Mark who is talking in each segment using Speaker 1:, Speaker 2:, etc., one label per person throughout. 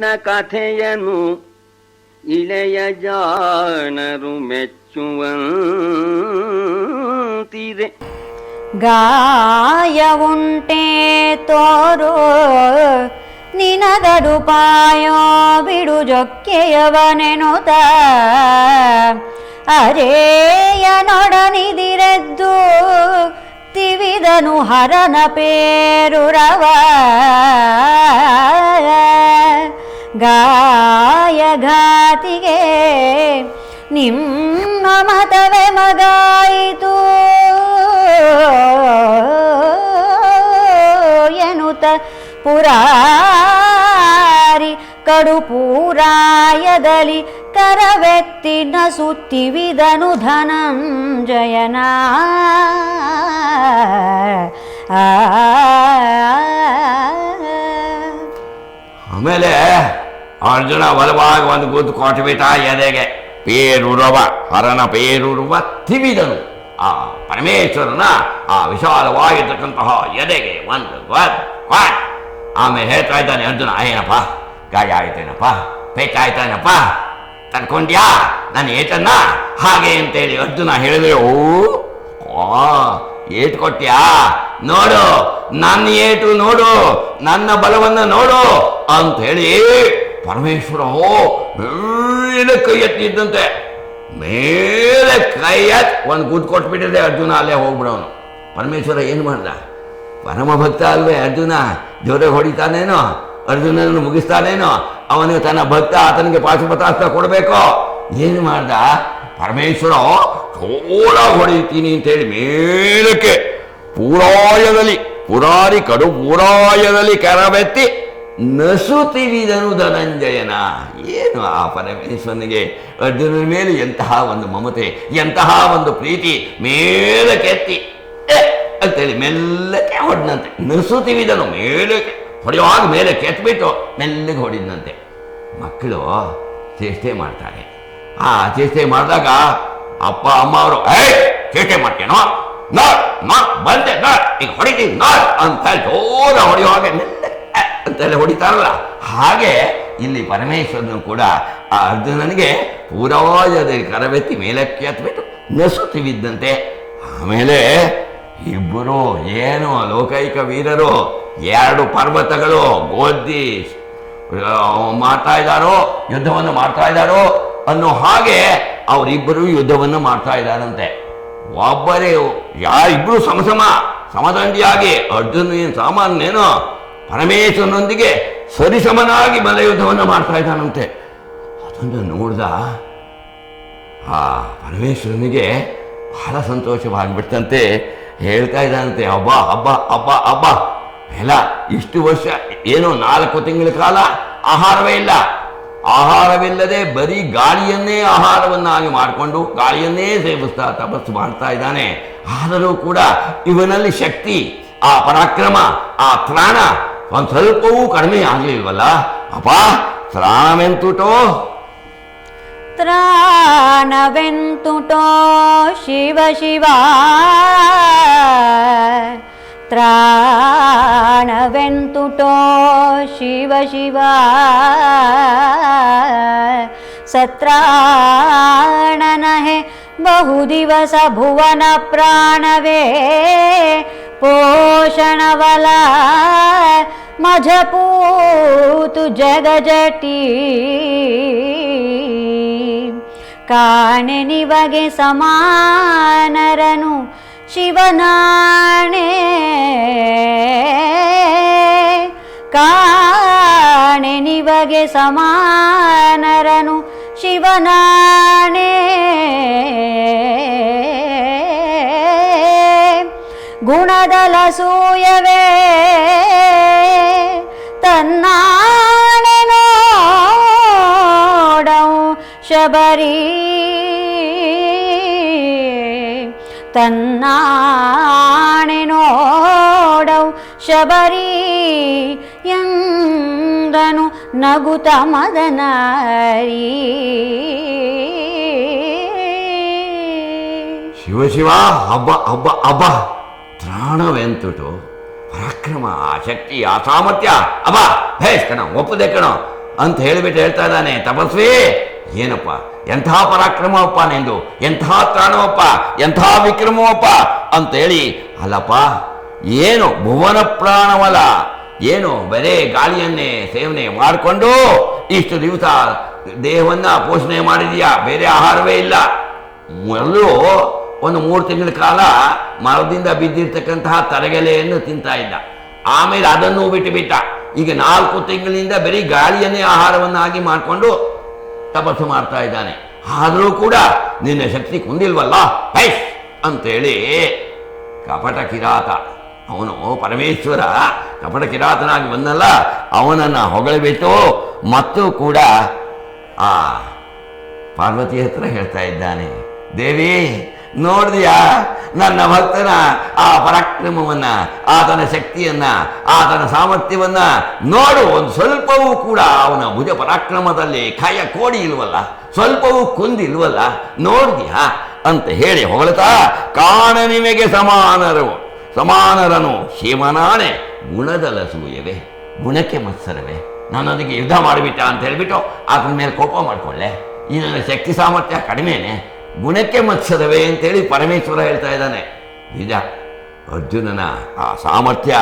Speaker 1: ಕೃಷ್ಣ ಕಥೆಯನು ಇಳೆಯ ಜಾಣರು ಮೆಚ್ಚುವಂತಿದೆ
Speaker 2: ಗಾಯವುಂಟೆ ತೋರೋ ನಿನಗಡುಪಾಯೋ ಬಿಡು ಜೊಕ್ಕೆಯವನೆನುತ. ಅರೇಯನೊಡನಿದಿರೆದ್ದು ತಿವಿದನು ಹರನ ಪೇರುರವ. ಗಾಯಘಾತಿಗೆ ನಿಮ್ಮ ಮತವೇ ಮಗಾಯಿತು. ಎನುತ ಪುರಾರಿ ಕಡು ಪೂರಾಯದಲ್ಲಿ ಕರವೆತ್ತಿ ನಸುತ್ತಿವಿದನು ಧನಂಜಯನ.
Speaker 3: ಆಮೇಲೆ ಅರ್ಜುನ ಬಲವಾಗಿ ಒಂದು ಗುದ್ದು ಕೊಟ್ಟುಬಿಟ್ಟ ಎದೆಗೆ. ಪೇರುರವ, ಹರನ ಪೇರುರುವ ತಿವಿದನು. ಆ ಪರಮೇಶ್ವರನ, ಆ ವಿಶಾಲವಾಗಿರ್ತಕ್ಕಂತಹ ಎದೆಗೆ ಒಂದು ಆಮೇಲೆ ಹೇಳ್ತಾ ಇದ್ದಾನೆ ಅರ್ಜುನ, ಏನಪ್ಪ? ಗಾಯ ಆಯ್ತೇನಪ್ಪ? ಪೇಚಾಯ್ತಾನಪ್ಪ ತಡ್ಕೊಂಡ್ಯಾ? ನಾನು ಏಟನ್ನ? ಹಾಗೆ ಅಂತೇಳಿ ಅರ್ಜುನ ಹೇಳಿದ್ರೆ, ಓ ಏಟು ಕೊಟ್ಟ್ಯಾ ನೋಡು, ನನ್ನ ಏಟು ನೋಡು, ನನ್ನ ಬಲವನ್ನು ನೋಡು ಅಂತ ಹೇಳಿ ಪರಮೇಶ್ವರ ಮೇಲೆ ಕೈ ಎತ್ತಿದ್ದಂತೆ ಮೇಲೆ ಕೈ ಎತ್ ಒಂದು ಗುದ್ದು ಕೊಟ್ಬಿಟ್ಟಿದೆ ಅರ್ಜುನ, ಅಲ್ಲೇ ಹೋಗ್ಬಿಡೋನು. ಪರಮೇಶ್ವರ ಏನು ಮಾಡ್ದ? ಪರಮ ಭಕ್ತ ಅಲ್ವೇ ಅರ್ಜುನ, ಜೋರೆ ಹೊಡಿತಾನೇನೋ, ಅರ್ಜುನನನ್ನು ಮುಗಿಸ್ತಾನೇನೋ, ಅವನಿಗೆ ತನ್ನ ಭಕ್ತ ಆತನಿಗೆ ಪಾಶುಪತಾಸ್ತ್ರ ಕೊಡಬೇಕು? ಏನು ಮಾಡ್ದ? ಪರಮೇಶ್ವರ ಚೋಳ ಹೊಡಿತೀನಿ ಅಂತೇಳಿ ಮೇಲಕ್ಕೆ ಪೂರಾಯದಲ್ಲಿ, ಪುರಾರಿ ಕಡು ಪೂರಾಯದಲ್ಲಿ ಕರವೆತ್ತಿ ನಸುತ್ತಿವಿದನು ಧನಂಜಯನ. ಏನು ಆ ಪರಮೇಶ್ವರನಿಗೆ? ಅರ್ಜುನನ ಮೇಲೆ ಎಂತಹ ಒಂದು ಮಮತೆ, ಎಂತಹ ಒಂದು ಪ್ರೀತಿ ಮೇಲಕ್ಕೆತ್ತಿ ಅಂತೇಳಿ ಮೆಲ್ಲಕ್ಕೆ ಹೊಡೆದಂತೆ ನಸುತ್ತಿವಿದನು ಮೇಲಕ್ಕೆ, ಹೊಡೆಯುವಾಗ ಮೇಲೆ ಕೆತ್ಬಿಟ್ಟು ಮೆಲ್ಲಗೆ ಹೊಡಿದಂತೆ ಮಕ್ಕಳು ಚೇಷ್ಟೆ ಮಾಡ್ತಾರೆ. ಆ ಚೇಷ್ಟೆ ಮಾಡಿದಾಗ ಅಪ್ಪ, ಅಮ್ಮ ಅವರು ಏ ಚೇಷ್ಟೆ ಮಾಡ್ತೇನೋ ನಾಡ್ ಮಾ ಬಂದೆ, ನಾಡ್, ಈಗ ಹೊಡಿತೀನಿ, ನಾಡ್ ಅಂತ ಜೋರ ಹೊಡೆಯುವಾಗ ಮೆಲ್ಲಗೆ ಎ ಅಂತೆಲ್ಲ ಹೊಡಿತಾರಲ್ಲ? ಹಾಗೆ ಇಲ್ಲಿ ಪರಮೇಶ್ವರನು ಕೂಡ ಆ ಅರ್ಜುನನಿಗೆ ಪೂರಾಯದ ಕರವೆತ್ತಿ ಮೇಲಕ್ಕೆ ಹತ್ಬಿಟ್ಟು ನಸುತ್ತಿವಿದ್ದಂತೆ ಆಮೇಲೆ ಇಬ್ಬರು ಏನು ಲೋಕೈಕ ವೀರರು, ಎರಡು ಪರ್ವತಗಳು ಗೋದ್ದಿ ಮಾಡ್ತಾ ಇದ್ದಾರೋ, ಯುದ್ಧವನ್ನು ಮಾಡ್ತಾ ಇದ್ದಾರೋ ಅನ್ನೋ ಹಾಗೆ ಅವರಿಬ್ಬರು ಯುದ್ಧವನ್ನು ಮಾಡ್ತಾ ಇದ್ದಾರಂತೆ. ಒಬ್ಬರೇ ಯಾರಿಬ್ರು ಸಮಸಮ ಸಮದಂಡಿಯಾಗಿ ಅರ್ಜುನ ಏನು ಸಾಮಾನ್ಯೇನೋ ಪರಮೇಶ್ವರನೊಂದಿಗೆ ಸರಿಸಮನಾಗಿ ಮಲಯುದ್ಧವನ್ನು ಮಾಡ್ತಾ ಇದ್ದಾನಂತೆ. ಅದನ್ನು ನೋಡ್ದ, ಆ ಪರಮೇಶ್ವರನಿಗೆ ಬಹಳ ಸಂತೋಷವಾಗಿಬಿಡ್ತಂತೆ. ಹೇಳ್ತಾ ಇದ್ದಾನಂತೆ ಹಬ್ಬ ಹಬ್ಬ ಹಬ್ಬ ಹಬ್ಬ ಎಲ್ಲ ಇಷ್ಟು ವರ್ಷ, ಏನೋ ನಾಲ್ಕು ತಿಂಗಳ ಕಾಲ ಆಹಾರವೇ ಇಲ್ಲ. ಆಹಾರವಿಲ್ಲದೆ ಬರೀ ಗಾಳಿಯನ್ನೇ ಆಹಾರವನ್ನಾಗಿ ಮಾಡಿಕೊಂಡು ಗಾಳಿಯನ್ನೇ ಸೇವಿಸ್ತಾ ತಪಸ್ಸು ಮಾಡ್ತಾ ಇದ್ದಾನೆ. ಆದರೂ ಕೂಡ ಇವನಲ್ಲಿ ಶಕ್ತಿ, ಆ ಪರಾಕ್ರಮ, ಆ ತ್ರಾಣ ಒಂದು ಸ್ವಲ್ಪವೂ ಕಡಿಮೆ ಆಗಲಿಲ್ವಲ್ಲ? ಅಪ್ಪ, ತ್ರಾಣವೆಂತುಟೋ?
Speaker 2: ತ್ರಾಣವೆಂತುಟೋ, ಶಿವ ಶಿವ. ತ್ರಾಣವೆಂತುಟೋ, ಶಿವ ಶಿವ. ಸತ್ರಾಣನಹೆ ಬಹು ದಿವಸ ಭುವನ ಪ್ರಾಣವೇ, ಪೋಷಣವಲ. ಮಜಪೂತು ಜಗಜಟಿ. ಕಾಣೆ ನಿವಗೆ ಸಮಾನರನು ಶಿವನಾಣೆ. ಕಾಣೆ ನಿವಗೆ ಸಮಾನರನು ಶಿವನಾಣೆ. ಗುಣದಲ ಸೂಯವೇ. ತನ್ನಾಣೆ ಶಬರಿ. ತನ್ನಾಣೆ ಶಬರಿ ಎಂದನು ನಗುತ ಮದನರಿ.
Speaker 3: ಶಿವ ಶಿವ ಅಬ್ಬ ಅಬ್ಬ ಹಬ್ಬ. ತ್ರಾಣವೆಂತುಟು. ಪರಾಕ್ರಮ ಆ ಶಕ್ತಿ ಆ ಸಾಮರ್ಥ್ಯ ಅಬ್ಬ, ಭೇಷ್ ಕಣ, ಒಪ್ಪದೆ ಕಣ ಅಂತ ಹೇಳಿಬಿಟ್ಟು ಹೇಳ್ತಾ ಇದ್ದಾನೆ. ತಪಸ್ವಿ, ಏನಪ್ಪ? ಎಂಥ ಪರಾಕ್ರಮವಪ್ಪ ನಿಂದು? ಎಂಥ ತ್ರಾಣವಪ್ಪ? ಎಂಥ ವಿಕ್ರಮವಪ್ಪ? ಅಂತೇಳಿ ಅಲ್ಲಪ್ಪ, ಏನು ಭುವನ ಪ್ರಾಣವಲ್ಲ, ಏನು ಬರೇ ಗಾಳಿಯನ್ನೇ ಸೇವನೆ ಮಾಡಿಕೊಂಡು ಇಷ್ಟು ದಿವಸ ದೇಹವನ್ನ ಪೋಷಣೆ ಮಾಡಿದೀಯಾ? ಬೇರೆ ಆಹಾರವೇ ಇಲ್ಲ. ಮೊದಲು ಒಂದು ಮೂರು ತಿಂಗಳ ಕಾಲ ಮರದಿಂದ ಬಿದ್ದಿರ್ತಕ್ಕಂತಹ ತರಗೆಲೆಯನ್ನು ತಿಂತಾ ಇದ್ದ. ಆಮೇಲೆ ಅದನ್ನು ಬಿಟ್ಟು ಬಿಟ್ಟ ಈಗ ನಾಲ್ಕು ತಿಂಗಳಿಂದ ಬರೀ ಗಾಳಿಯನ್ನೇ ಆಹಾರವನ್ನಾಗಿ ಮಾಡಿಕೊಂಡು ತಪಸ್ಸು ಮಾಡ್ತಾ ಇದ್ದಾನೆ. ಆದರೂ ಕೂಡ ನಿನ್ನ ಶಕ್ತಿ ಕುಂದಿಲ್ವಲ್ಲ? ಹೈಸ್ ಅಂತೇಳಿ ಕಪಟ ಕಿರಾತ. ಅವನು ಪರಮೇಶ್ವರ, ಕಪಟ ಕಿರಾತನಾಗಿ ಬಂದಲ್ಲ, ಅವನನ್ನು ಹೊಗಳಿಬಿಟ್ಟು ಮತ್ತು ಕೂಡ ಆ ಪಾರ್ವತಿ ಹತ್ರ ಹೇಳ್ತಾ ಇದ್ದಾನೆ, ದೇವಿ ನೋಡಿದ್ಯಾ? ನನ್ನ ಭಕ್ತನ ಆ ಪರಾಕ್ರಮವನ್ನ, ಆತನ ಶಕ್ತಿಯನ್ನ, ಆತನ ಸಾಮರ್ಥ್ಯವನ್ನ ನೋಡು. ಒಂದು ಸ್ವಲ್ಪವೂ ಕೂಡ ಅವನ ಭುಜ ಪರಾಕ್ರಮದಲ್ಲಿ ಕಾಯ ಕೋಡಿ ಇಲ್ವಲ್ಲ? ಸ್ವಲ್ಪವೂ ಕುಂದಿಲ್ವಲ್ಲ? ನೋಡಿದ್ಯಾ? ಅಂತ ಹೇಳಿ ಹೊಗಳ್ತಾ, ಕಾಣ ನಿಮಗೆ ಸಮಾನರು. ಸಮಾನರನು ಶಿವನಾಣೆ ಗುಣದಲ ಸೂಯವೇ. ಗುಣಕ್ಕೆ ಮತ್ಸರವೇ. ನನ್ನೊಂದಿಗೆ ಯುದ್ಧ ಮಾಡಿಬಿಟ್ಟ ಅಂತ ಹೇಳ್ಬಿಟ್ಟು ಆತನ ಮೇಲೆ ಕೋಪ ಮಾಡ್ಕೊಳ್ಳೆ. ಈ ಶಕ್ತಿ ಸಾಮರ್ಥ್ಯ ಕಡಿಮೆನೆ. ಗುಣಕ್ಕೆ ಮತ್ಸರವೇ ಅಂತೇಳಿ ಪರಮೇಶ್ವರ ಹೇಳ್ತಾ ಇದ್ದಾನೆ. ನಿಜ, ಅರ್ಜುನನ ಆ ಸಾಮರ್ಥ್ಯ,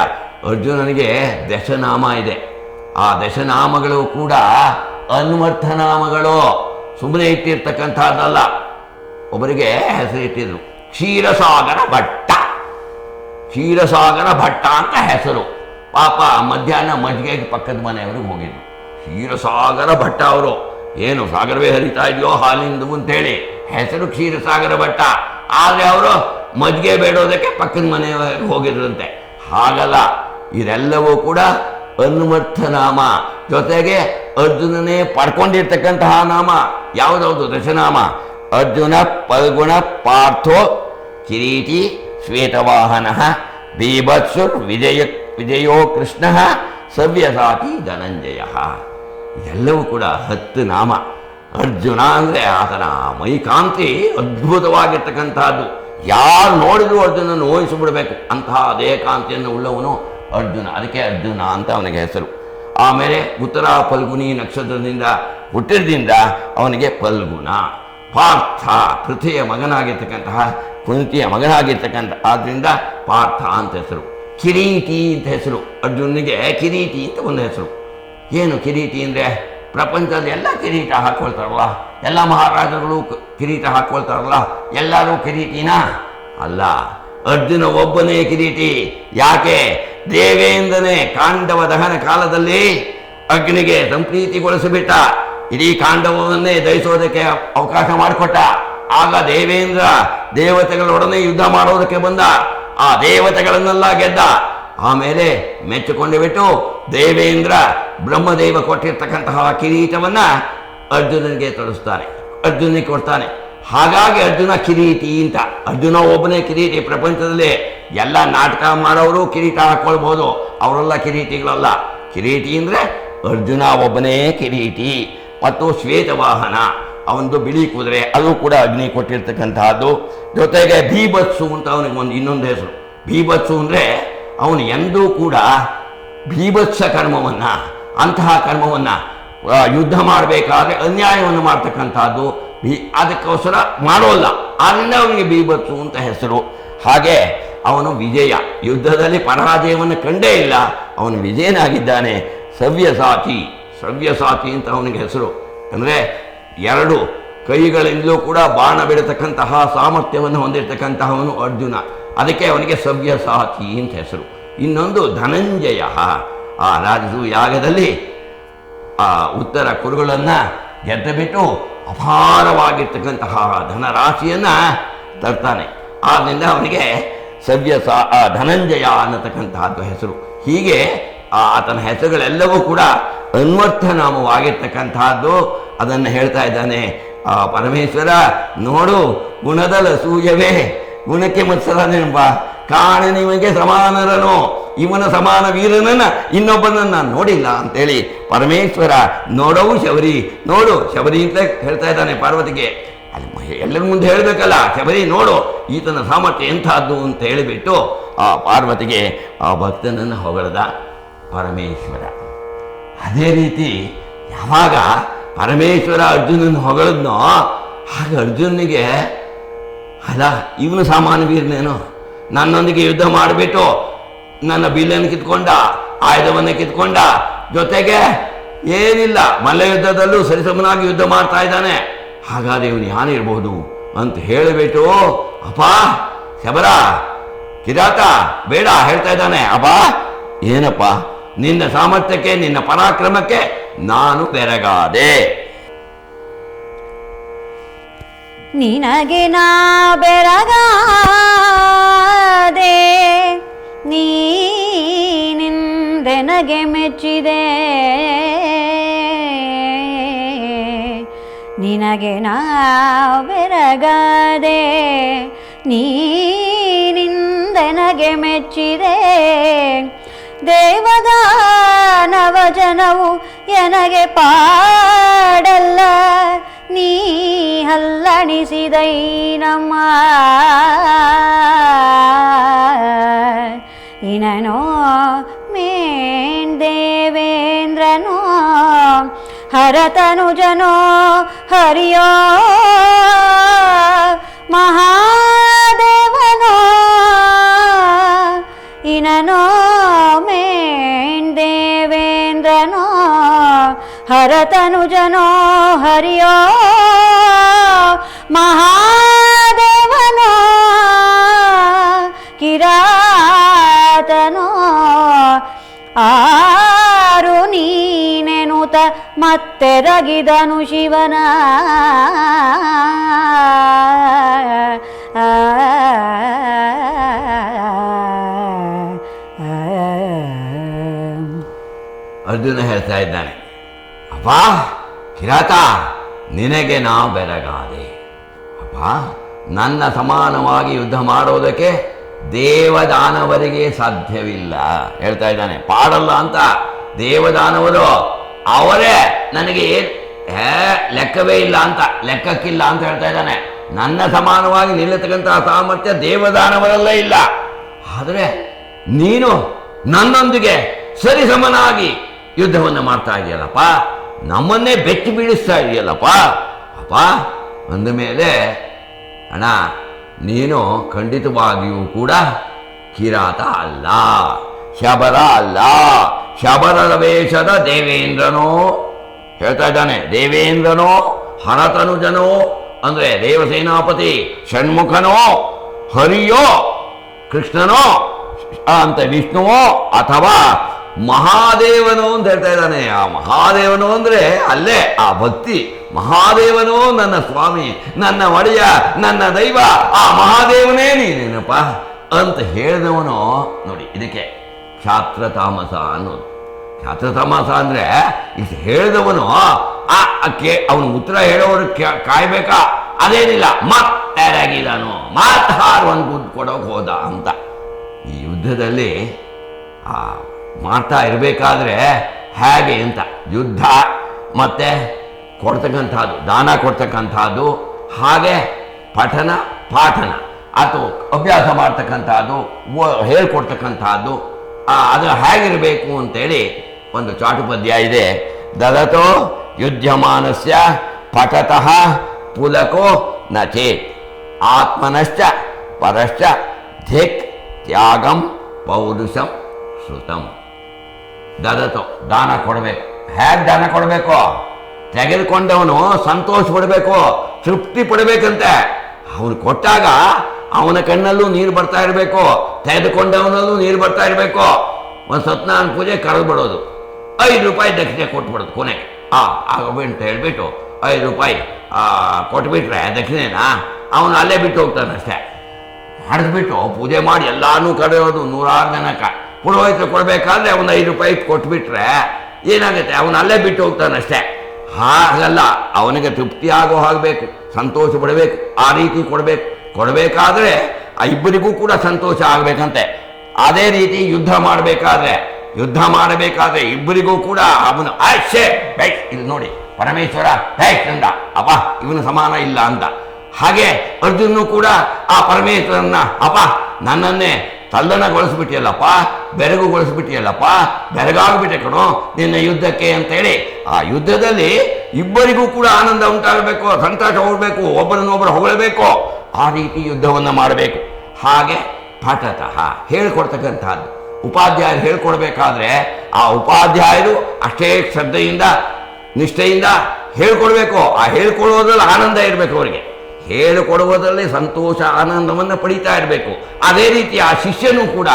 Speaker 3: ಅರ್ಜುನನಿಗೆ ದಶನಾಮ ಇದೆ. ಆ ದಶನಾಮಗಳು ಕೂಡ ಅನ್ವರ್ಥನಾಮಗಳು. ಸುಮ್ಮನೆ ಇಟ್ಟಿರ್ತಕ್ಕಂಥದ್ದಲ್ಲ. ಒಬ್ಬರಿಗೆ ಹೆಸರಿಟ್ಟಿದ್ರು ಕ್ಷೀರಸಾಗರ ಭಟ್ಟ. ಕ್ಷೀರಸಾಗರ ಭಟ್ಟ ಅಂತ ಹೆಸರು. ಪಾಪ ಮಧ್ಯಾಹ್ನ ಮಜ್ಜಿಗೆಗೆ ಪಕ್ಕದ ಮನೆಯವ್ರಿಗೆ ಹೋಗಿದ್ರು. ಕ್ಷೀರಸಾಗರ ಭಟ್ಟ ಅವರು, ಏನು ಸಾಗರವೇ ಹರಿತಾ ಇದೆಯೋ ಹಾಲಿಂದು ಅಂತೇಳಿ. ಹೆಸರು ಕ್ಷೀರಸಾಗರ ಭಟ್ಟ. ಆದರೆ ಅವರು ಮಜ್ಜಿಗೆ ಬೇಡೋದಕ್ಕೆ ಪಕ್ಕದ ಮನೆ ಹೋಗಿದ್ರಂತೆ. ಹಾಗಲ್ಲ, ಇದೆಲ್ಲವೂ ಕೂಡ ಅನುಮರ್ಥ ನಾಮ ಜೊತೆಗೆ ಅರ್ಜುನನೇ ಪಡ್ಕೊಂಡಿರ್ತಕ್ಕಂತಹ ನಾಮ. ಯಾವುದೌದು ದಶನಾಮ? ಅರ್ಜುನ ಪಲ್ಗುಣ ಪಾರ್ಥೋ ಕಿರೀಟಿ ಶ್ವೇತವಾಹನ ಬೀಭತ್ಸುರ್ ವಿಜಯ ವಿಜಯೋ ಕೃಷ್ಣ ಸವ್ಯಸಾತಿ ಧನಂಜಯ. ಎಲ್ಲವೂ ಕೂಡ ಹತ್ತು ನಾಮ. ಅರ್ಜುನ ಅಂದರೆ ಆತನ ಮೈಕಾಂತಿ ಅದ್ಭುತವಾಗಿರ್ತಕ್ಕಂಥದ್ದು. ಯಾರು ನೋಡಿದ್ರು ಅರ್ಜುನನ್ನು ಓಹಿಸಿಬಿಡಬೇಕು ಅಂತಹ ಅದೇ ಕಾಂತಿಯನ್ನು ಉಳ್ಳವನು ಅರ್ಜುನ. ಅದಕ್ಕೆ ಅರ್ಜುನ ಅಂತ ಅವನಿಗೆ ಹೆಸರು. ಆಮೇಲೆ ಉತ್ತರ ಫಲ್ಗುನಿ ನಕ್ಷತ್ರದಿಂದ ಹುಟ್ಟಿದ್ರಿಂದ ಅವನಿಗೆ ಫಲ್ಗುಣ ಪಾರ್ಥ ಕೃತಿಯ ಮಗನಾಗಿರ್ತಕ್ಕಂತಹ, ಕುಂತಿಯ ಮಗನಾಗಿರ್ತಕ್ಕಂಥ ಆದ್ದರಿಂದ ಪಾರ್ಥ ಅಂತ ಹೆಸರು. ಕಿರೀಟಿ ಅಂತ ಹೆಸರು. ಅರ್ಜುನಿಗೆ ಕಿರೀಟಿ ಅಂತ ಒಂದು ಹೆಸರು. ಏನು ಕಿರೀಟಿ ಅಂದರೆ? ಪ್ರಪಂಚದ ಎಲ್ಲ ಕಿರೀಟ ಹಾಕ್ಕೊಳ್ತಾರಲ್ಲ ಎಲ್ಲ ಮಹಾರಾಜರುಗಳು ಕಿರೀಟ ಹಾಕ್ಕೊಳ್ತಾರಲ್ಲ ಎಲ್ಲರೂ ಕಿರೀಟಿನ? ಅಲ್ಲ, ಅರ್ಜುನ ಒಬ್ಬನೇ ಕಿರೀಟಿ. ಯಾಕೆ? ದೇವೇಂದ್ರನೇ ಕಾಂಡವ ದಹನ ಕಾಲದಲ್ಲಿ ಅಗ್ನಿಗೆ ಸಂಪ್ರೀತಿಗೊಳಿಸಿಬಿಟ್ಟ. ಇಡೀ ಕಾಂಡವನ್ನೇ ದಹಿಸೋದಕ್ಕೆ ಅವಕಾಶ ಮಾಡಿಕೊಟ್ಟ. ಆಗ ದೇವೇಂದ್ರ ದೇವತೆಗಳೊಡನೆ ಯುದ್ಧ ಮಾಡೋದಕ್ಕೆ ಬಂದ. ಆ ದೇವತೆಗಳನ್ನೆಲ್ಲ ಗೆದ್ದ. ಆಮೇಲೆ ಮೆಚ್ಚಿಕೊಂಡು ಬಿಟ್ಟು ದೇವೇಂದ್ರ ಬ್ರಹ್ಮದೇವ ಕೊಟ್ಟಿರ್ತಕ್ಕಂತಹ ಕಿರೀಟವನ್ನು ಅರ್ಜುನನಿಗೆ ತೊಡಸ್ತಾನೆ ಅರ್ಜುನಿಗೆ ಕೊಡ್ತಾನೆ. ಹಾಗಾಗಿ ಅರ್ಜುನ ಕಿರೀಟಿ ಅಂತ. ಅರ್ಜುನ ಒಬ್ಬನೇ ಕಿರೀಟಿ ಪ್ರಪಂಚದಲ್ಲಿ ಎಲ್ಲ ನಾಟಕ ಮಾಡೋರು ಕಿರೀಟ ಹಾಕ್ಕೊಳ್ಬೋದು ಅವರೆಲ್ಲ ಕಿರೀಟಿಗಳಲ್ಲ. ಕಿರೀಟಿ ಅಂದರೆ ಅರ್ಜುನ ಒಬ್ಬನೇ ಕಿರೀಟಿ. ಮತ್ತು ಶ್ವೇತವಾಹನ. ಅವನದು ಬಿಳಿ ಕುದುರೆ. ಅದು ಕೂಡ ಅಗ್ನಿ ಕೊಟ್ಟಿರ್ತಕ್ಕಂತಹದ್ದು. ಜೊತೆಗೆ ಭೀಭತ್ಸು ಅಂತ ಅವನಿಗೆ ಒಂದು ಇನ್ನೊಂದು ಹೆಸರು. ಭೀಭತ್ಸು ಅಂದರೆ ಅವನು ಎಂದೂ ಕೂಡ ಭೀಭತ್ಸ ಕರ್ಮವನ್ನು, ಅಂತಹ ಕರ್ಮವನ್ನು ಯುದ್ಧ ಮಾಡಬೇಕಾದ್ರೆ ಅನ್ಯಾಯವನ್ನು ಮಾಡ್ತಕ್ಕಂಥದ್ದು ಭೀ, ಅದಕ್ಕೋಸ್ಕರ ಮಾಡೋಲ್ಲ. ಆದ್ದರಿಂದ ಅವನಿಗೆ ಬೀಭತ್ಸು ಅಂತ ಹೆಸರು. ಹಾಗೆ ಅವನು ವಿಜಯ. ಯುದ್ಧದಲ್ಲಿ ಪರಾಜಯವನ್ನು ಕಂಡೇ ಇಲ್ಲ. ಅವನು ವಿಜಯನಾಗಿದ್ದಾನೆ. ಸವ್ಯಸಾಚಿ ಸವ್ಯಸಾಚಿ ಅಂತ ಅವನಿಗೆ ಹೆಸರು. ಅಂದರೆ ಎರಡು ಕೈಗಳಿಂದಲೂ ಕೂಡ ಬಾಣ ಬಿಡತಕ್ಕಂತಹ ಸಾಮರ್ಥ್ಯವನ್ನು ಹೊಂದಿರತಕ್ಕಂತಹವನು ಅರ್ಜುನ. ಅದಕ್ಕೆ ಅವನಿಗೆ ಸವ್ಯಸಾಚಿ ಅಂತ ಹೆಸರು. ಇನ್ನೊಂದು ಧನಂಜಯ. ಆ ರಾಜಸು ಯಾಗದಲ್ಲಿ ಆ ಉತ್ತರ ಕುರುಗಳನ್ನು ಗೆದ್ದಬಿಟ್ಟು ಅಪಾರವಾಗಿರ್ತಕ್ಕಂತಹ ಧನರಾಶಿಯನ್ನು ತರ್ತಾನೆ. ಆದ್ದರಿಂದ ಅವನಿಗೆ ಸವ್ಯ ಸಾ ಧನಂಜಯ ಅನ್ನತಕ್ಕಂತಹದ್ದು ಹೆಸರು. ಹೀಗೆ ಆತನ ಹೆಸರುಗಳೆಲ್ಲವೂ ಕೂಡ ಅನ್ವರ್ಥನಾಮವಾಗಿರ್ತಕ್ಕಂತಹದ್ದು ಅದನ್ನು ಹೇಳ್ತಾ ಇದ್ದಾನೆ. ಆ ಪರಮೇಶ್ವರ, ನೋಡು, ಗುಣದಲ ಸೂಯವೇ. ಗುಣಕ್ಕೆ ಮತ್ಸರ ಕಾಣೆ ನಿಮಗೆ ಸಮಾನರನು. ಇವನ ಸಮಾನ ವೀರನನ್ನ ಇನ್ನೊಬ್ಬನನ್ನ ನಾನು ನೋಡಿಲ್ಲ ಅಂತೇಳಿ ಪರಮೇಶ್ವರ ನೋಡವು ಶಬರಿ, ನೋಡು, ಶಬರಿ ಅಂತ ಹೇಳ್ತಾ ಇದ್ದಾನೆ ಪಾರ್ವತಿಗೆ. ಅಲ್ಲಿ ಎಲ್ಲರ ಮುಂದೆ ಹೇಳಬೇಕಲ್ಲ, ಶಬರಿ ನೋಡು, ಈತನ ಸಾಮರ್ಥ್ಯ ಎಂಥದ್ದು ಅಂತ ಹೇಳಿಬಿಟ್ಟು ಆ ಪಾರ್ವತಿಗೆ ಆ ಭಕ್ತನನ್ನು ಹೊಗಳದ ಪರಮೇಶ್ವರ. ಅದೇ ರೀತಿ ಯಾವಾಗ ಪರಮೇಶ್ವರ ಅರ್ಜುನನ ಹೊಗಳದ್ನೋ, ಆಗ ಅರ್ಜುನಿಗೆ ಅಲ್ಲ, ಇವನು ಸಾಮಾನ್ಯ ವೀರನೇನು? ನನ್ನೊಂದಿಗೆ ಯುದ್ಧ ಮಾಡಿಬಿಟ್ಟು ನನ್ನ ಬಿಲ್ಲನ್ನು ಕಿತ್ಕೊಂಡ, ಆಯುಧವನ್ನು ಕಿತ್ಕೊಂಡ, ಜೊತೆಗೆ ಏನಿಲ್ಲ ಮಲ್ಲ ಯುದ್ಧದಲ್ಲೂ ಸರಿಸಮನಾಗಿ ಯುದ್ಧ ಮಾಡ್ತಾ ಇದ್ದಾನೆ. ಹಾಗಾದ್ರೆ ಇವನು ಯಾನಿರ್ಬಹುದು ಅಂತ ಹೇಳಿಬಿಟ್ಟು ಅಪ್ಪ, ಶಬರ, ಕಿರಾತ, ಬೇಡ, ಹೇಳ್ತಾ ಇದ್ದಾನೆ. ಅಪ್ಪ, ಏನಪ್ಪ, ನಿನ್ನ ಸಾಮರ್ಥ್ಯಕ್ಕೆ, ನಿನ್ನ ಪರಾಕ್ರಮಕ್ಕೆ ನಾನು ಬೆರಗಾದೆ.
Speaker 2: ನಿನಗೆ ನಾ ಬೆರಗಾದೆ ನೀನಿಂದೆನಗೆ ಮೆಚ್ಚಿದೆ. ನಿನಗೆ ನಾ ಬೆರಗಾದೆ ನೀನಿಂದೆನಗೆ ಮೆಚ್ಚಿದೆ. ದೇವದಾನವ ಜನವು ಎನಗೆ ಪಾಡಲ್ಲ ನೀ ಹಲ್ಲಣಿಸಿದೈ ನಮ್ಮ ಇನನೋ ಮೇನ್ ದೇವೇಂದ್ರನೋ ಹರತನುಜನೋ ಹರಿಯೋ ಹರತನುಜನೋ ಹರಿಯೋ ಮಹಾದೇವನೋ ಕಿರಾತನೋ ಆರು ನೀನೆನುತ ಮತ್ತೆರಗಿದನು ಶಿವನ.
Speaker 3: ಅರ್ಜುನ ಹೇಳ್ತಾ ಇದ್ದಾನೆ ಅಪ್ಪ ಕಿರಾತ ನಿನಗೆ ನಾ ಬೆರಗಾದೆ. ಅಪ್ಪ ನನ್ನ ಸಮಾನವಾಗಿ ಯುದ್ಧ ಮಾಡೋದಕ್ಕೆ ದೇವದಾನವರಿಗೆ ಸಾಧ್ಯವಿಲ್ಲ. ಹೇಳ್ತಾ ಇದ್ದಾನೆ. ಪಾಡಲ್ಲ ಅಂತ. ದೇವದಾನವರು ಅವರೇ ನನಗೆ ಏ, ಲೆಕ್ಕವೇ ಇಲ್ಲ ಅಂತ ಲೆಕ್ಕಕ್ಕಿಲ್ಲ ಅಂತ ಹೇಳ್ತಾ ಇದ್ದಾನೆ. ನನ್ನ ಸಮಾನವಾಗಿ ನಿಲ್ಲತಕ್ಕಂತಹ ಸಾಮರ್ಥ್ಯ ದೇವದಾನವರಲ್ಲೇ ಇಲ್ಲ. ಆದರೆ ನೀನು ನನ್ನೊಂದಿಗೆ ಸರಿಸಮನಾಗಿ ಯುದ್ಧವನ್ನು ಮಾಡ್ತಾ ಇದೆಯಲ್ಲಪ್ಪ. ನಮ್ಮನ್ನೇ ಬೆಚ್ಚಿ ಬೀಳಿಸ್ತಾ ಇದೆಯಲ್ಲಪ್ಪ? ಅಪ್ಪ ಅಂದ ಮೇಲೆ, ಅಣ್ಣ, ನೀನು ಖಂಡಿತವಾಗಿಯೂ ಕೂಡ ಕಿರಾತ ಅಲ್ಲ, ಶಬರ ಅಲ್ಲ ಶಬರರ ವೇಷದ ದೇವೇಂದ್ರನೋ? ಹೇಳ್ತಾ ಇದ್ದಾನೆ, ದೇವೇಂದ್ರನೋ, ಹರತನುಜನೋ, ಅಂದರೆ ದೇವಸೇನಾಪತಿ, ಷಣ್ಮುಖನೋ, ಹರಿಯೋ, ಕೃಷ್ಣನೋ ಅಂತ ವಿಷ್ಣುವೋ, ಅಥವಾ ಮಹಾದೇವನೋ ಅಂತ ಹೇಳ್ತಾ ಇದ್ದಾನೆ. ಆ ಮಹಾದೇವನು ಅಂದರೆ ಅಲ್ಲೇ ಆ ಭಕ್ತಿ. ಮಹಾದೇವನು ನನ್ನ ಸ್ವಾಮಿ, ನನ್ನ ಒಡೆಯ, ನನ್ನ ದೈವ, ಆ ಮಹಾದೇವನೇ ನೀನೇನಪ್ಪ ಅಂತ ಹೇಳಿದವನು. ನೋಡಿ, ಇದಕ್ಕೆ ಕ್ಷಾತ್ರ ತಾಮಸ ಅನ್ನೋದು. ಕ್ಷಾತ್ರ ತಾಮಸ ಅಂದ್ರೆ ಇದು ಹೇಳಿದವನು, ಆ, ಅಕ್ಕೆ ಅವನು ಉತ್ತರ ಹೇಳೋರು ಕ್ಯಾ- ಕಾಯ್ಬೇಕಾ? ಅದೇನಿಲ್ಲ, ಮತ್ ಹಾರು ಒಂದು ಗುದ್ದು ಕೊಡೋಕೆ ಹೋದ ಅಂತ. ಈ ಯುದ್ಧದಲ್ಲಿ ಆ ಮಾಡ್ತಾ ಇರಬೇಕಾದ್ರೆ ಹೇಗೆ ಅಂತ. ಯುದ್ಧ ಮತ್ತೆ ಕೊಡ್ತಕ್ಕಂಥದ್ದು, ದಾನ ಕೊಡ್ತಕ್ಕಂಥದ್ದು, ಹಾಗೆ ಪಠನ, ಪಾಠನ ಅಥವಾ ಅಭ್ಯಾಸ ಮಾಡ್ತಕ್ಕಂಥದ್ದು ಹೇಳ್ಕೊಡ್ತಕ್ಕಂಥದ್ದು ಅದು ಹೇಗಿರಬೇಕು ಅಂತೇಳಿ ಒಂದು ಚಾಟುಪದ್ಯ ಇದೆ. ದದತೋ ಯುದ್ಧಮಾನಸ್ಯ ಪಠತಃ ಪುಲಕೋ ನಚೇತ್. ಚೇತ್ ಆತ್ಮನಶ್ಚ ಪರಶ್ಚ ಧಿಕ್ ತ್ಯಾಗಂ ಪೌರುಷಂ ಶ್ರುತಂ. ದದತು ದಾನ ಕೊಡಬೇಕು ಹೇಗೆ ದಾನ ಕೊಡಬೇಕು? ತೆಗೆದುಕೊಂಡವನು ಸಂತೋಷ ಪಡಬೇಕು, ತೃಪ್ತಿ ಪಡಬೇಕಂತೆ. ಅವನು ಕೊಟ್ಟಾಗ ಅವನ ಕಣ್ಣಲ್ಲೂ ನೀರು ಬರ್ತಾ ಇರಬೇಕು, ತೆಗೆದುಕೊಂಡವನಲ್ಲೂ ನೀರು ಬರ್ತಾ ಇರಬೇಕು. ಒಂದು ಸತ್ಯನಾರಾಯಣ ಪೂಜೆ ಕರೆದು ಬಿಡೋದು. ಐದು ರೂಪಾಯಿ ದಕ್ಷಿಣೆ ಕೊಟ್ಬಿಡೋದು ಕೊನೆಗೆ. ಆ ಅಂತ ಹೇಳ್ಬಿಟ್ಟು ಐದು ರೂಪಾಯಿ ಕೊಟ್ಬಿಟ್ರೆ ದಕ್ಷಿಣೆನ ಅವನು ಅಲ್ಲೇ ಬಿಟ್ಟು ಹೋಗ್ತಾನೆ ಅಷ್ಟೇ. ಮಾಡಿಸ್ಬಿಟ್ಟು ಪೂಜೆ ಮಾಡಿ ಎಲ್ಲಾನು ಕರೆಯೋದು ನೂರಾರು ಜನಕ್ಕೆ. ಪುರೋಹಿತರು ಕೊಡಬೇಕಾದ್ರೆ ಒಂದು ಐದು ರೂಪಾಯಿ ಕೊಟ್ಬಿಟ್ರೆ ಏನಾಗುತ್ತೆ? ಅವನು ಅಲ್ಲೇ ಬಿಟ್ಟು ಹೋಗ್ತಾನಷ್ಟೇ. ಹಾಗಲ್ಲ, ಅವನಿಗೆ ತೃಪ್ತಿ ಆಗೋ ಹಾಗಬೇಕು, ಸಂತೋಷ ಪಡಬೇಕು, ಆ ರೀತಿ ಕೊಡಬೇಕು. ಕೊಡಬೇಕಾದ್ರೆ ಆ ಇಬ್ಬರಿಗೂ ಕೂಡ ಸಂತೋಷ ಆಗಬೇಕಂತೆ. ಅದೇ ರೀತಿ ಯುದ್ಧ ಮಾಡಬೇಕಾದ್ರೆ ಯುದ್ಧ ಮಾಡಬೇಕಾದ್ರೆ ಇಬ್ಬರಿಗೂ ಕೂಡ ಅವನು ಆಶೆ ಇಲ್ಲಿ ನೋಡಿ, ಪರಮೇಶ್ವರ ಹೇ ಚಂದ ಅಪ್ಪ, ಇವನು ಸಮಾನ ಇಲ್ಲ ಅಂತ. ಹಾಗೆ ಅರ್ಜುನನು ಕೂಡ ಆ ಪರಮೇಶ್ವರನ್ನ, ಅಪ್ಪ, ನನ್ನನ್ನೇ ತಲ್ಲಣಗೊಳಿಸ್ಬಿಟ್ಟಿಯಲ್ಲಪ್ಪ, ಬೆರಗುಗೊಳಿಸ್ಬಿಟ್ಟಿಯಲ್ಲಪ್ಪ, ಬೆರಗಾಗ್ಬಿಟ್ಟೆ ಕಣೋ ನಿನ್ನ ಯುದ್ಧಕ್ಕೆ ಅಂತೇಳಿ. ಆ ಯುದ್ಧದಲ್ಲಿ ಇಬ್ಬರಿಗೂ ಕೂಡ ಆನಂದ ಉಂಟಾಗಬೇಕು, ಸಂತೋಷ ಹೋಗಬೇಕು, ಒಬ್ಬರನ್ನೊಬ್ಬರು ಹೊಗಳಬೇಕು, ಆ ರೀತಿ ಯುದ್ಧವನ್ನು ಮಾಡಬೇಕು. ಹಾಗೆ ಪಾಠತಃ ಹೇಳ್ಕೊಡ್ತಕ್ಕಂಥದ್ದು. ಉಪಾಧ್ಯಾಯರು ಹೇಳ್ಕೊಡ್ಬೇಕಾದ್ರೆ ಆ ಉಪಾಧ್ಯಾಯರು ಅಷ್ಟೇ ಶ್ರದ್ಧೆಯಿಂದ, ನಿಷ್ಠೆಯಿಂದ ಹೇಳ್ಕೊಡ್ಬೇಕು. ಆ ಹೇಳ್ಕೊಡೋದ್ರಲ್ಲಿ ಆನಂದ ಇರಬೇಕು ಅವರಿಗೆ. ಹೇಳಿಕೊಡುವುದರಲ್ಲಿ ಸಂತೋಷ, ಆನಂದವನ್ನು ಪಡೀತಾ ಇರಬೇಕು. ಅದೇ ರೀತಿ ಆ ಶಿಷ್ಯನೂ ಕೂಡ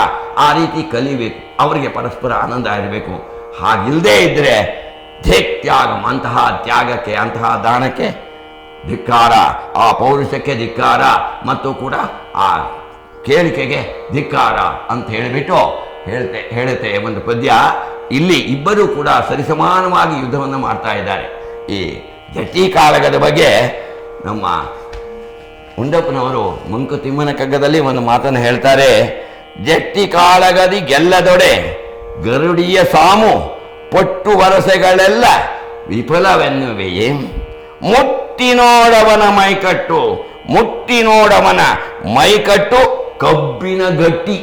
Speaker 3: ಆ ರೀತಿ ಕಲಿಬೇಕು. ಅವರಿಗೆ ಪರಸ್ಪರ ಆನಂದ ಇರಬೇಕು. ಹಾಗಿಲ್ಲದೆ ಇದ್ದರೆ ಧೇಕ್ ತ್ಯಾಗಂ, ಅಂತಹ ತ್ಯಾಗಕ್ಕೆ, ಅಂತಹ ದಾನಕ್ಕೆ ಧಿಕ್ಕಾರ, ಆ ಪೌರುಷಕ್ಕೆ ಧಿಕ್ಕಾರ ಮತ್ತು ಕೂಡ ಆ ಕೇಳಿಕೆಗೆ ಧಿಕ್ಕಾರ ಅಂತ ಹೇಳಿಬಿಟ್ಟು ಹೇಳ್ತೆ, ಹೇಳುತ್ತೆ ಒಂದು ಪದ್ಯ. ಇಲ್ಲಿ ಇಬ್ಬರೂ ಕೂಡ ಸರಿಸಮಾನವಾಗಿ ಯುದ್ಧವನ್ನು ಮಾಡ್ತಾ ಇದ್ದಾರೆ. ಈ ಜಟಿ ಕಾಳಗದ ಬಗ್ಗೆ ನಮ್ಮ ಉಂಡಪ್ಪನವರು ಮಂಕುತಿಮ್ಮನ ಕಗ್ಗದಲ್ಲಿ ಒಂದು ಮಾತನ್ನು ಹೇಳ್ತಾರೆ, ಜಟ್ಟಿ ಕಾಳಗದಿ ಗೆಲ್ಲದೊಡೆ, ಗರುಡಿಯ ಸಾಮು ಪೊಟ್ಟು ವರಸೆಗಳೆಲ್ಲ ವಿಫಲವೆನ್ನುವೆಯೇ? ಮುಟ್ಟಿ ನೋಡವನ ಮೈಕಟ್ಟು, ಮುಟ್ಟಿ ನೋಡವನ ಮೈಕಟ್ಟು ಕಬ್ಬಿನ ಗಟ್ಟಿ.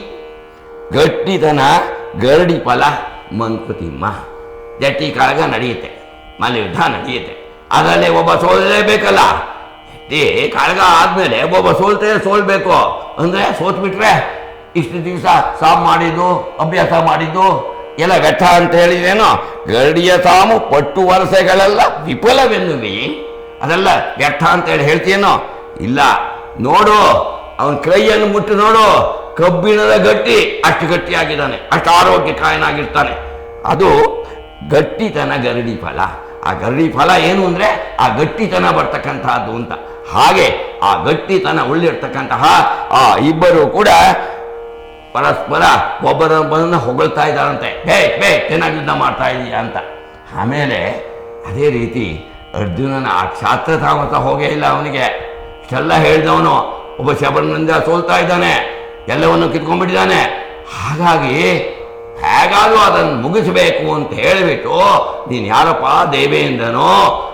Speaker 3: ಗಟ್ಟಿತನ ಗರಡಿ ಫಲ ಮಂಕುತಿಮ್ಮ ಜಟ್ಟಿ ಕಾಳಗ ನಡೆಯುತ್ತೆ ಮಲ್ಲಯುದ್ಧ ನಡೆಯುತ್ತೆ. ಅದರಲ್ಲಿ ಒಬ್ಬ ಸೋಲಲೇಬೇಕಲ್ಲ ಈ ಕಾಳಗ ಆದ್ಮೇಲೆ ಒಬ್ಬ ಸೋಲ್ತೇ ಸೋಲ್ಬೇಕು. ಅಂದ್ರೆ ಸೋತ್ಬಿಟ್ರೆ ಇಷ್ಟು ದಿವಸ ಸಾಮ್ ಮಾಡಿದ್ದು, ಅಭ್ಯಾಸ ಮಾಡಿದ್ದು, ಎಲ್ಲ ವ್ಯರ್ಥ ಅಂತ ಹೇಳಿದೇನೋ? ಗರಡಿಯ ಸಾಮು ಪಟ್ಟು ವರಸೆಗಳೆಲ್ಲ ವಿಫಲವೆನ್ನುವಿ. ಅದೆಲ್ಲ ವ್ಯರ್ಥ ಅಂತ ಹೇಳಿ ಹೇಳ್ತೀಯೇನೋ? ಇಲ್ಲ, ನೋಡು, ಅವನ ಕೈಯನ್ನು ಮುಟ್ಟು ನೋಡು. ಕಬ್ಬಿಣದ ಗಟ್ಟಿ ಅಷ್ಟು ಗಟ್ಟಿಯಾಗಿದ್ದಾನೆ, ಅಷ್ಟು ಆರೋಗ್ಯಕಾಯನಾಗಿರ್ತಾನೆ. ಅದು ಗಟ್ಟಿತನ ಗರಡಿ ಫಲ. ಆ ಗರಡಿ ಫಲ ಏನು ಅಂದ್ರೆ ಆ ಗಟ್ಟಿತನ ಬರ್ತಕ್ಕಂಥದ್ದು ಅಂತ. ಹಾಗೆ ಆ ಗಟ್ಟಿತನ ಉಳ್ಳಿರ್ತಕ್ಕಂತಹ ಆ ಇಬ್ಬರು ಕೂಡ ಪರಸ್ಪರ ಒಬ್ಬರೊಬ್ಬರನ್ನ ಹೊಗಳ್ತಾ ಇದ್ದಾರಂತೆ. ಹೇ ಹೇ ಚೆನ್ನಾಗಿ ಯುದ್ಧ ಮಾಡ್ತಾ ಇದೀಯ ಅಂತ. ಆಮೇಲೆ ಅದೇ ರೀತಿ ಅರ್ಜುನನ ಆ ಕ್ಷಾತ್ರ ತಾಮಸ ಹೋಗೇ ಇಲ್ಲ ಅವನಿಗೆ. ಇಷ್ಟೆಲ್ಲ ಹೇಳಿದವನು ಒಬ್ಬ ಶಬರನಿಂದ ಸೋಲ್ತಾ ಇದ್ದಾನೆ. ಎಲ್ಲವನ್ನು ಕಿತ್ಕೊಂಡ್ಬಿಟ್ಟಿದ್ದಾನೆ. ಹಾಗಾಗಿ ಹೇಗಾದ್ರೂ ಅದನ್ನು ಮುಗಿಸಬೇಕು ಅಂತ ಹೇಳಿಬಿಟ್ಟು, ನೀನು ಯಾರಪ್ಪ, ದೇವೇಂದ್ರನೋ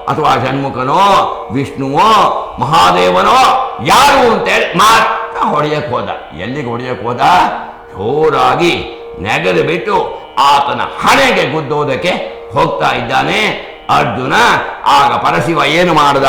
Speaker 3: ಅಥವಾ ಷಣ್ಮುಖನೋ, ವಿಷ್ಣುವೋ, ಮಹಾದೇವನೋ, ಯಾರು ಅಂತೇಳಿ ಮಾತ್ರ ಹೊಡೆಯಕ್ಕೆ ಹೋದ. ಎಲ್ಲಿಗೆ ಹೊಡೆಯಕ್ಕೆ ಹೋದ? ಜೋರಾಗಿ ನೆಗೆದು ಬಿಟ್ಟು ಆತನ ಹಣೆಗೆ ಗುದ್ದೋದಕ್ಕೆ ಹೋಗ್ತಾ ಇದ್ದಾನೆ ಅರ್ಜುನ. ಆಗ ಪರಶಿವ ಏನು ಮಾಡ್ದ?